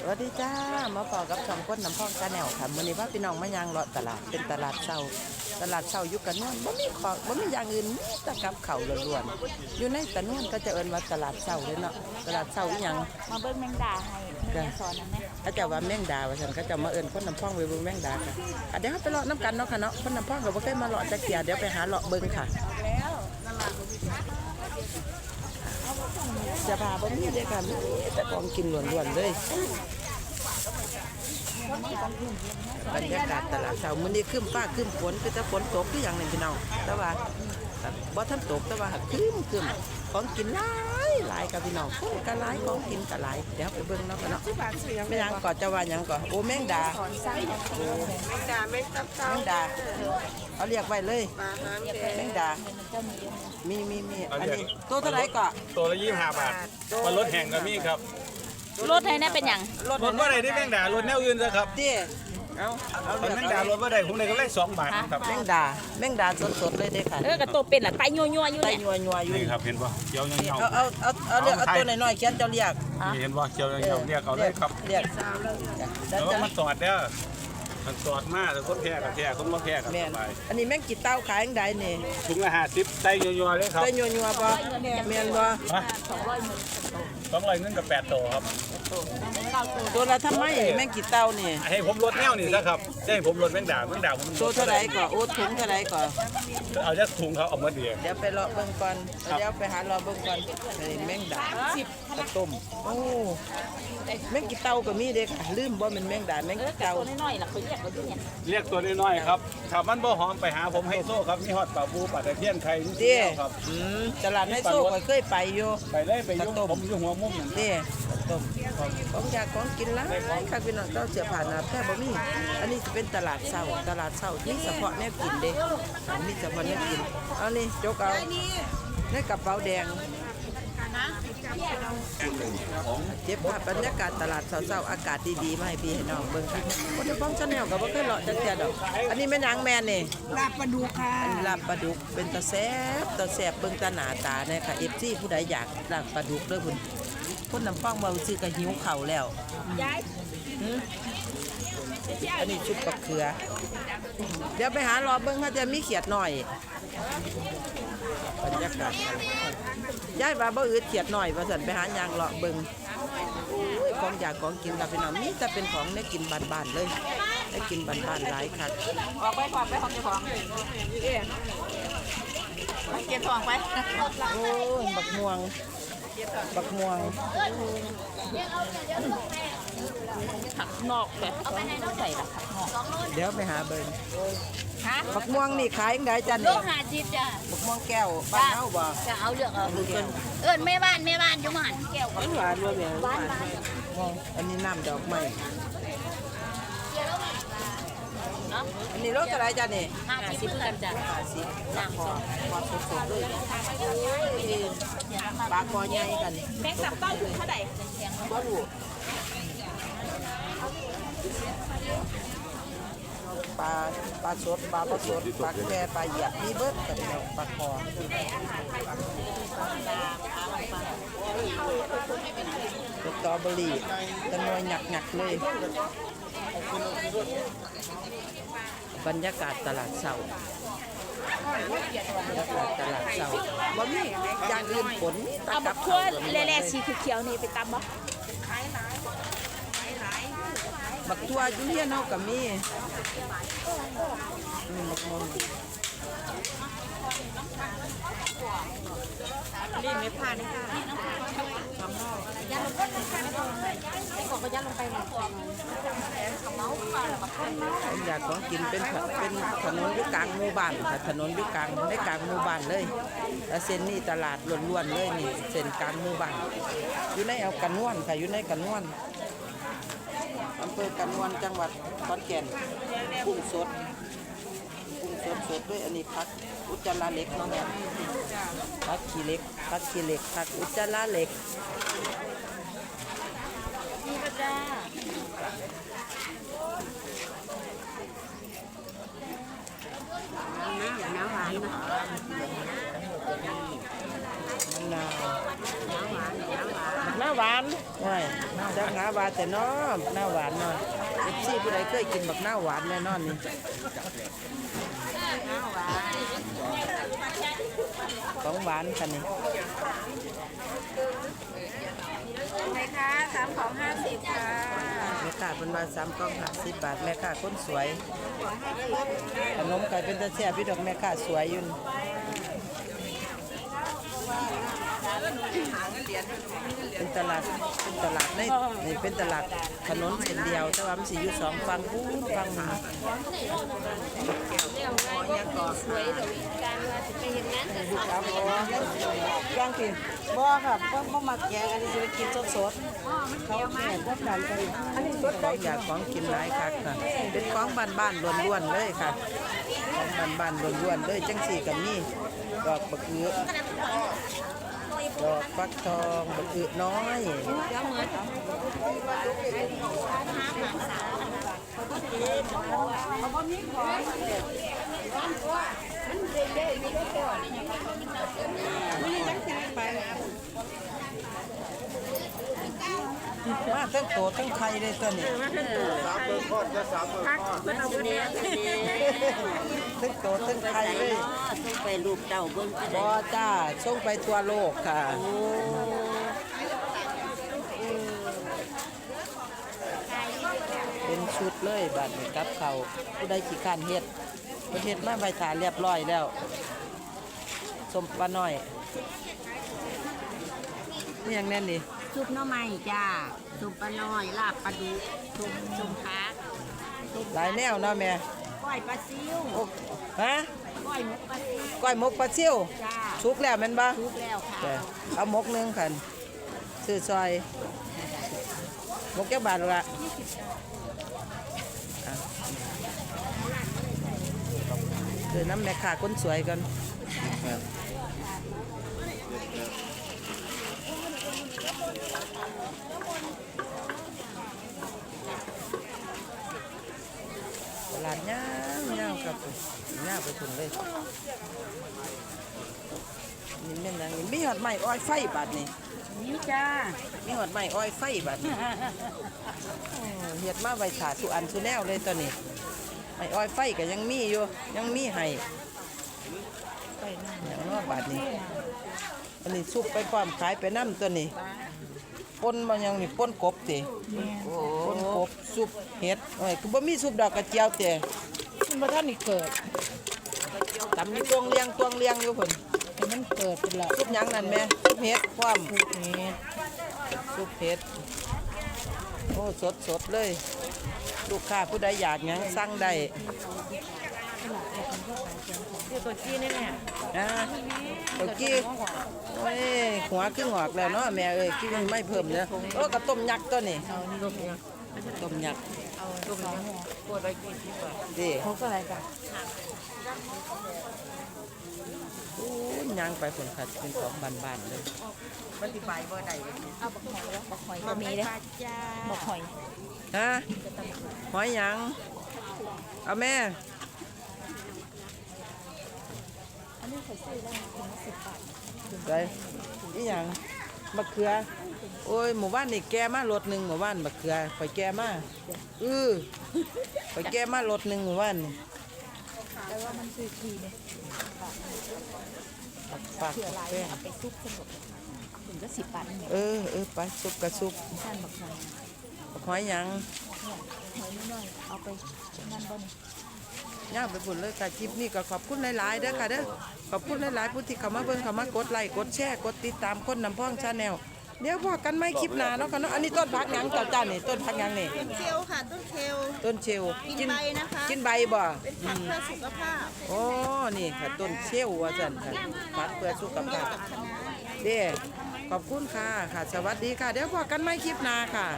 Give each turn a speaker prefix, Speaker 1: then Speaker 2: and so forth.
Speaker 1: สวัสดีจ้ามาพอกับสองคนน้ำพองกาแนวค่ะมื้อนี้ว่าพี่น้องมายังเลาะตลาดเป็นตลาดเช้าตลาดเช้าอยู่กันนวลบ่มีของบ่มีอย่างอื่นมีแต่กับข้าวล้วนๆอยู่ในตะนวนก็จะเอิ้นว่าตลาดเช้าเลยเนาะตลาดเช้าอีหยัง
Speaker 2: มาเบิ้งแมงดาให้แม่สอนนะแม่
Speaker 1: เขาเจะว่าแมงดาว่าซั่นเขาเจะมาเอิ้นคนน้ำพองไปเบิ่งแมงดาค่ะอะเดี๋ยวเราไปเลาะน้ำกันเนาะค่ะเนาะคนน้ำพองก็บ่เคยมาเลาะจักเที่ยเดี๋ยวไปหาเลาะเบิ่งค่ะ
Speaker 2: แล้ว
Speaker 1: เสื้อผ้าบ่มีเลยค่ะมีแต่ของกินล้วนๆเลยบรรยากาศตลาดเช้ามื้อนี้ครึ้มฟ้าครึ้มฝนคือแต่ฝนตกคืออย่างนี่พี่น้องแต่ว่าบ่ทันตกแต่ว่าครึ้มครึ้ม ของกินหลายหลายกับพี่น้องคนก็หลายของกินก็หลายเดี๋ยวไปเบิ่งเนาะค่ะเนาะแม่หยังก่อนจะว่าหยังก่อนโอ้แมงดา
Speaker 2: สอนสร้าง
Speaker 1: โอ้
Speaker 3: แมงดาแมงตับเต้า
Speaker 1: แมงดาเอาเรียกไว้เลย
Speaker 3: ปลาหางแด
Speaker 1: แม
Speaker 3: ง
Speaker 1: งดา
Speaker 2: เจ้ามี
Speaker 1: มีมีมีอันนี้ตัวเท่าไหร่ก่อน
Speaker 4: ตัวละยี่สิบห้าบาทมันรถแห่งก็มีครับ
Speaker 2: รถให้แน่เป็นหยัง
Speaker 1: รถ
Speaker 4: รถว่าใดที่แมงดารถแนวอื่นซะครับ
Speaker 1: เด้ เอาเอา
Speaker 4: ตอน
Speaker 1: เรียก
Speaker 4: แมงดารถว่าใดผมได้ก็ได้สองบาทครับ
Speaker 1: แมงดาแมงดาสดๆเลยเด้ค่ะ
Speaker 2: เออกระโตเป็นล่ะไตยัวยัวๆอยู่
Speaker 1: ไต
Speaker 2: เนี่ย
Speaker 1: ยัวยัวๆอยู่
Speaker 4: นี่ครับเห็นป่ะเกี่ยวเงี้ยว
Speaker 1: เอาเอาเอาเอาเรียกเอาตัวน้อยๆเขียนเจ้าเรียก
Speaker 4: นี่เห็นป่ะเกี่ยวเงี้ยวเรียกเอาเลยครับ
Speaker 1: เรียกแล้
Speaker 4: แล้วว
Speaker 1: จะ
Speaker 4: มันสอดเด้อมันสอดมากแต่คนแพ้กับแพ้คนบ่แพ้กับ
Speaker 1: แม่น
Speaker 4: สบาย
Speaker 1: อันนี้แมงกีเต้าขายจังไดนี่
Speaker 4: ถุงละห้าสิบได้ยัวๆเลยครับ
Speaker 1: ได้ยัวยัวๆบ่แม่นบ่
Speaker 4: ฮะสองร้อยเงินกับแปดตัวครับ
Speaker 1: ตัวละทำไมแมงกีเต้านี่
Speaker 4: ให้ผมรถแนวนี่ซะครับจะให้ผมรถแมงดาแมงดาผม
Speaker 1: ตัวเท่าไหร่ก่อนโอ้ถุงเท่าไหร่ก่อน
Speaker 4: เอาจากถุงเขาเอามาเดียว
Speaker 1: เดี๋ยวไปรอเบิ่งก่อน
Speaker 4: ครับ
Speaker 1: เดี๋ยวไปหารอเบิ่งก่อนนี่แมงดาข้าวต้มโอ้แมงกีเต้าก็มีเด้ค่ะลืมบ่แม่นแมงดาแมง
Speaker 2: เออ
Speaker 1: กี
Speaker 2: กระ
Speaker 1: เต้า
Speaker 2: โตน้อยๆล่ะเขาเรียกว่าอยู่เนี่ย
Speaker 4: เรียกตัวน้อยๆครับถ้ามันบ่หอมไปหาผมให้โซ่ครับมีฮอดปลาบูปลาตะเพียนไข่นี่
Speaker 1: เด้
Speaker 4: ครับ
Speaker 1: อืมตลาดไฮโซก็เคยไปอยู่
Speaker 4: ไปเลยไปอยุ่
Speaker 1: ข้าวต้ม
Speaker 4: ผมอยู่หัวมุมนั่น
Speaker 1: เด้ข้าวต้ม ของอยากของกินหลายค่ะพี่น้องเจ้าเสียผ่านนะแค่บ่มีอันนี้จะเป็นตลาดเช้าตลาดเช้าที่เฉพาะแนวกินเด้อันนี้เฉพาะแนวกินเอานี่จกเอาในกระเป๋าแดงเจ็บภาพบรรยากาศตลาดเช้าๆอากาศดีๆมาให้พี่ให้น้องเบิ่งค่ะคนที่ป้องชาแนลก็บ่เคยเลาะจักเที่ยดอกอันนี้แม่นหยังแม่นี่
Speaker 3: ลาบปลาดุกค่ะ
Speaker 1: อันนี้ลาบปลาดุกเป็นตาแซ่บตาแซ่บเบิ่งตาหน้าตาเนี่ยค่ะ FC ผู้ใดอยากลาบปลาดุกเด้อพุ่น คนน้ำฟังเบาซื้อก็หิวข้าวแล้ว
Speaker 2: ยาย
Speaker 1: หืออันนี้ชุบกับเขือ เดี๋ยวไปหารอเบิ่งถ้าจะมีเขียดหน่อยบรรยากาศยายว่าบ่อืดเขียดหน่อยว่าซั่นไปหายางเลาะเบิ่งอุ้ยของอยากของกินกับพี่น้องมีแต่เป็นของได้กินบ้านๆเลยได้กินบ้านๆหลายคัก
Speaker 2: ออกไปของไปของเจ้าของเอ๊ะไปเก็บทองไป
Speaker 1: โอ้ยบักม่วง บักม่วง
Speaker 2: ผักนอกแบบเอาไปให้น้องใส่ล่ะผักนอก
Speaker 1: เดี๋ยวไปหาเบิ่ง
Speaker 2: ฮะ
Speaker 1: บักม่วงนี่ขายจังไดจัน
Speaker 5: โล
Speaker 1: นี่
Speaker 5: หะจิตจ้ะ
Speaker 1: บักม่วงแก้วบ้านเฮาบ่
Speaker 5: จะเอาเลือกเอาเอิ้นเอิ้นแม่บ้านแม่บ้านอยู่มันแก้ว
Speaker 1: หวานหวานบ่แม่หวานอันนี้น้ำดอกไม้
Speaker 5: เนาะ
Speaker 1: อันนี้รสอะไรจ้ะนี่
Speaker 5: ห้าสิบกันจ้ะ
Speaker 1: สิน้ำพอพอสดๆเลยปลาคอใหญ่กัน
Speaker 2: แมงสับเต้าถึงเท่าไหร่
Speaker 1: บ่รู้ปลาปลาสดปลาบ่สดปลาแค่ปลาเหยียบมีเบิดกันแล้วปลาคอสตรอเบอรี่ตะนวยหนักๆเลย บรรยากาศตลาดเสาบรรยากาศตลาดเสาบ่มีอย่างอื่นฝนมีแตะ
Speaker 2: เอา
Speaker 1: กั
Speaker 2: บั
Speaker 1: บ
Speaker 2: กทั่ว
Speaker 1: ข้าว
Speaker 2: แล่ๆสีเขียวๆนี่ไปตำบ่
Speaker 1: บักทั่วอยู่เฮียนเฮาก็มีอืมบักม่วง
Speaker 2: นี่ไม่ผ่านนี่ค่ะ
Speaker 1: ผมอยากของกินเป็นเป็นถนนอยู่กลางหมู่บ้านค่ะถนนอยู่กลางในกลางหมู่บ้านเลยแล้วเส้นนี้ตลาดล้วนๆเลยนี่เส้นกลางหมู่บ้านอยู่ในเอากันนวนค่ะอยู่ในกันนวนอำเภอกันนวนจังหวัดขอนแก่นกุ้งสดกุ้งสดสดด้วยอันนี้พักอุจจาระเหล็กเนาะเนี่พักขี้เหล็กพักขี้เหล็กพักอุจจาระเหล็ก
Speaker 2: จ้า
Speaker 3: น้ำหวานนะ
Speaker 1: มะนาว
Speaker 3: น้ำหวานน้ำหวาน
Speaker 1: นาวาหวานว้ยจักหาหวานแต่น้อมน้าหวานนาะเอฟซีผู้ใดเคยกินแบักหน้าหวานแน่นอนนี่ของหวานค่ะนี่
Speaker 2: ไหมคะสามของห้าสิบค่ะ
Speaker 1: แม่ค้าเป็นว่าสามกล่องห้าสิบบาทแม่ค้าคนสวยขนมไก่เป็นตะแซ่บพี่ดอกแม่ค้าสวยอยุ่นี่ เป็นตลาดเป็นตลาดในนี่เป็นตลาดถนนเส้นเดียว แต่ว่ามันสิอยู่สองฝั่งพูนฝั่งหา
Speaker 3: ครับย่างกินบ่ครับบ่บ่มักแกงอันนี้จะกินสดๆเขาแม่บ่ดันกันอันนี้สด
Speaker 1: ของอยากของกินหลายคักค่ะ เป็นของบ้านๆล้วนๆเลยค่ะของบ้านๆล้วนๆเลยจังสี่กับนี่ดอกบักเอือ ดอกฟักทองบักอือน้อย มาทั้งโตทั้งไข่เลยตัวนี้
Speaker 4: สามเบอร์ทอดจะสามเบอร์ทอด
Speaker 3: มันเอาไปเนี่ย
Speaker 1: ทั้งโตทั้งไข่เลย
Speaker 3: ต้องไปรูปเต่าเบิ่งก็ได้
Speaker 1: อจ้าส่งไปทั่วโลกค่ะเป็นชุดเลยบัดนี้กับเขาผู้ใดขี้ข้านเฮ็ดประเทศมาใบถาเรียบร้อยแล้วสมปลาน้อยนี่ยังแน่นนี่
Speaker 3: ซุปหน่อไม้จ้าซุปปลาน้อยลาบปลาดุกซุปซุปผักซุป
Speaker 1: หลายแนวเนาะแม่
Speaker 3: ก้อยปลาซิว
Speaker 1: โอ้ฮะ
Speaker 3: ก้อยหมกปลาซิว
Speaker 1: ก้อยหมกปลาเชี่ยว
Speaker 3: จ้า
Speaker 1: ชุกแล้วแม่นบ่
Speaker 3: ทุกแล้วค่ะ
Speaker 1: แต่เอาหมกหนึงคันซื้อซอยหมกแก้วบาทละอะเดี๋ยวน้ำแม่ค้าคนสวยกัน ตลาดย่างย่างกับย่างไปถึงเลยนี่แม่นหยังนี่มีหอดไม้อ้อยไฟบัดนี่
Speaker 3: นี่จ้า
Speaker 1: มีหอดไม้อ้อยไฟบัดนี่โอ้เฮ็ดมาไว้ถาสุอันสุแนวเลยตอนนี้ไม้อ้อยไฟก็ยังมีอยู่ยังมีให้ไฟนั่นอย่างว่าบาดนี้ อันนี้ซุปไปความขายไปน้ำตัวนี้ปนมายังนี่ปนกบติปนกบซุปเห็ดโอ้ยคือบ่มีซุปดอกกระเจียวเตะ
Speaker 3: มันท่านนี่เกิด
Speaker 1: ตำนี่ตวงเลียงตวงเลียงอยู่พุ่น
Speaker 3: แต่มันเกิดเป็นละ
Speaker 1: ซุปหยังนั่นแม่ซุปเห็ดความ
Speaker 3: นี่
Speaker 1: ซุปเห็ดโอ้สดสดๆเลย ลูกค้าผู้ใดอยากหยังสั่งได้
Speaker 3: ตัวกี้นี่แม่
Speaker 1: นะตัวกี้โอ้ยหัวขึ้นหอกแล้วเนาะแม่เอ้ยกี้มันไม่เพิ่มเนาะโอ้กระต้มยักษ์ตัวนี้ต้มยักษ์
Speaker 3: ตัวสองหัวปวดไปกี่สิบบาท
Speaker 1: ดิ
Speaker 3: เขาก็อะไรกัน
Speaker 1: โอ้ยย่างไปผลขัดเป็นของบานๆเลย
Speaker 3: ปฏิบัติบ่ได้
Speaker 5: เอาบักหอยแล้วบักหอยก็มีเลยบักหอย
Speaker 1: ฮะหอยหยังเอาแม่
Speaker 5: อันนี้เขาซื้อได้ถึงสิบบาท
Speaker 1: ไปนี่หยังมะเขือ โอ้ยหมู่บ้านนี่แกมารถหนึ่งหมู่บ้านมะเขือไปแกมาเออไปแกมารถหนึ่งหมู่บ้านนี่
Speaker 5: แต่ว่ามันซื้อทีเนี่ย
Speaker 1: ฝาก
Speaker 5: เผื่อลาย
Speaker 1: แป้ง
Speaker 5: เอาไปซุปสนุกถึงก็สิบบาทเอ
Speaker 1: อเออไปซุปกระซุป
Speaker 5: ท่านบักหอย
Speaker 1: หอยยัง
Speaker 5: หอยน้อยเอาไปนั่นบ่นี่
Speaker 1: ย่างไปบุญเลยค่ะคลิปนี้ก็ขอบคุณหลายๆเด้อค่ะเด้อขอบคุณหลายๆผู้ที่เข้ามาเบิ่งเข้ามากดไลค์กดแชร์กดติดตามคนนำพ่องชาแนลเดี๋ยวพอกันไม่คลิปหน้าเนาะค่ะเนาะอันนี้ต้นพักหยังเจ้าจ้านี่ต้นพักหยังนี่
Speaker 2: เชลค่ะ ต้นเชล
Speaker 1: ต้นเชล
Speaker 2: กินใบนะคะ
Speaker 1: กินใบบ่
Speaker 2: เป็นผักเพื่อสุขภาพ
Speaker 1: โอ้นี่ค่ะต้นเชี่ยวว่าจันค่ะพัดเพื่อสุขภาพเด้ขอบคุณค่ะค่ะ สวัสดีค่ะ เดี๋ยวพอกันไม่คลิปหน้าค่ะ